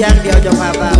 อย่างเดียวจะพาพา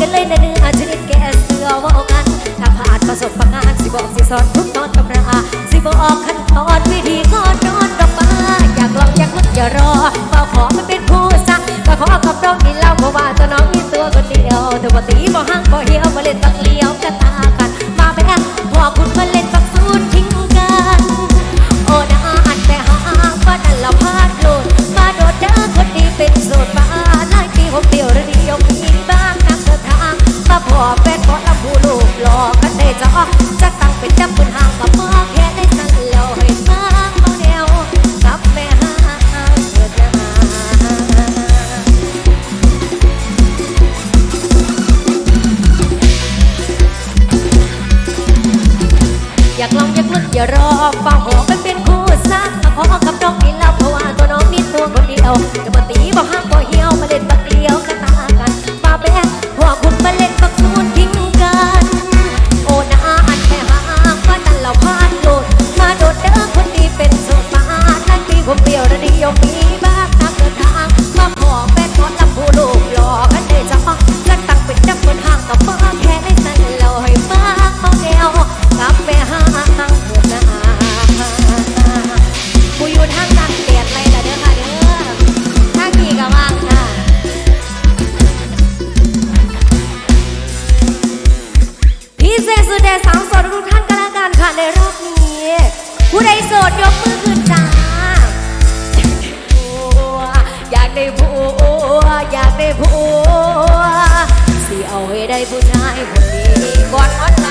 กันเลยนะเนื้อชนิดแก่เสือว่ากันถ้าผ่านประสบการณ์สิบอกสิสอนทุก yo robo. แต่สาวโสดทุกท่านก็ล้วกันค่ะในรอบนี้ ผู้ใดโสดยกมือขึ้นจ้าอยากได้ผัวอยากได้ผัวสิเอาให้ได้ผู้ชายคนนี้ก่อนอ่อน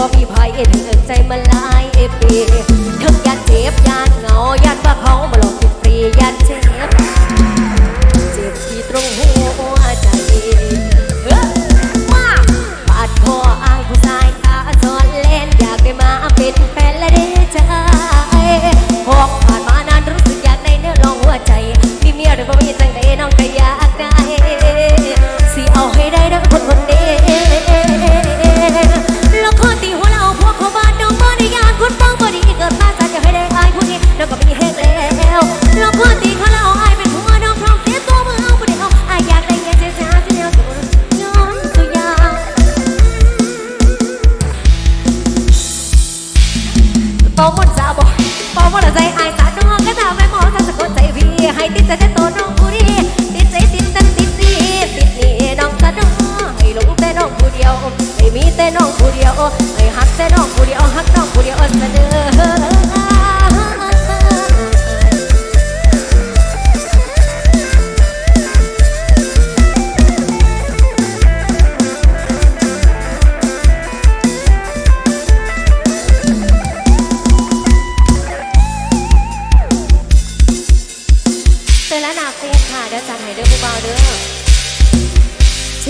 อพี่พายเอ็นเอิใจมาลายเอปี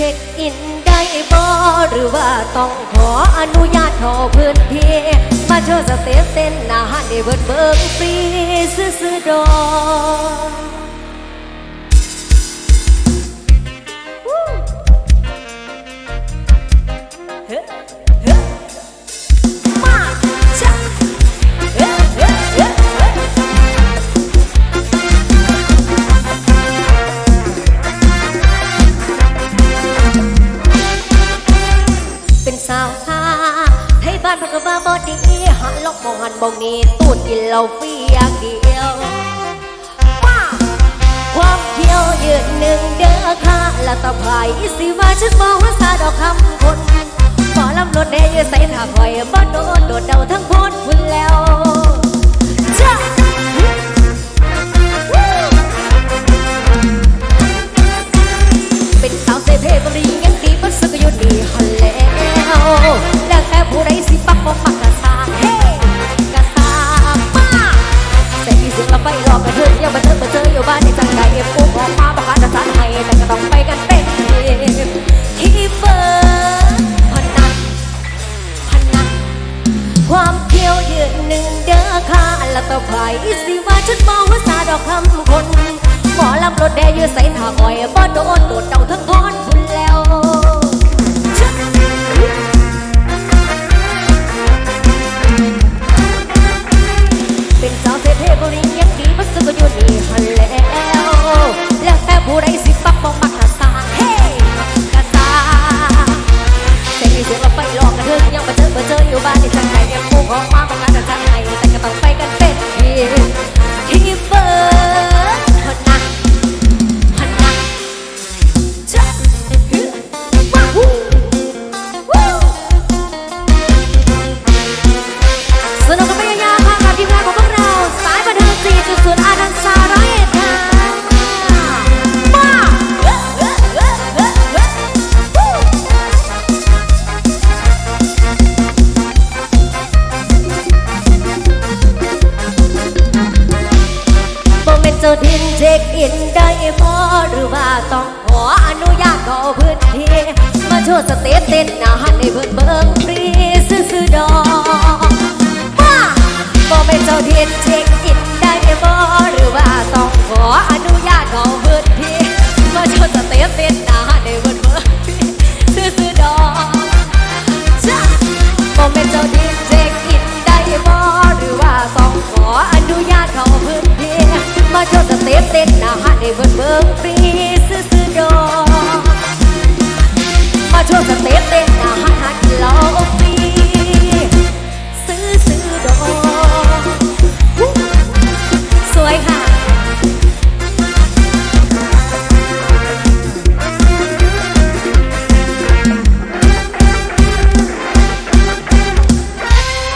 ช็คอินได้บ่หรือว่าต้องขออนุญาตขอพื้นที่มาเจอเสเตเต้นหน้าหันในเวิร์ดเบิร์ฟรีซื้อดอก บ่มีตูดกินเหล้าเฟียงเดียว ความเที่ยวยืนหนึ่งเด้อค่ะละตะไผ่สิว่าฉันบอกว่าซาดอกคำคนบ่ลำรถแน่ยืนใส่ถ้าคอยบ่โดนโดดเดาทั้งพ้นคุณแล้ว yeah.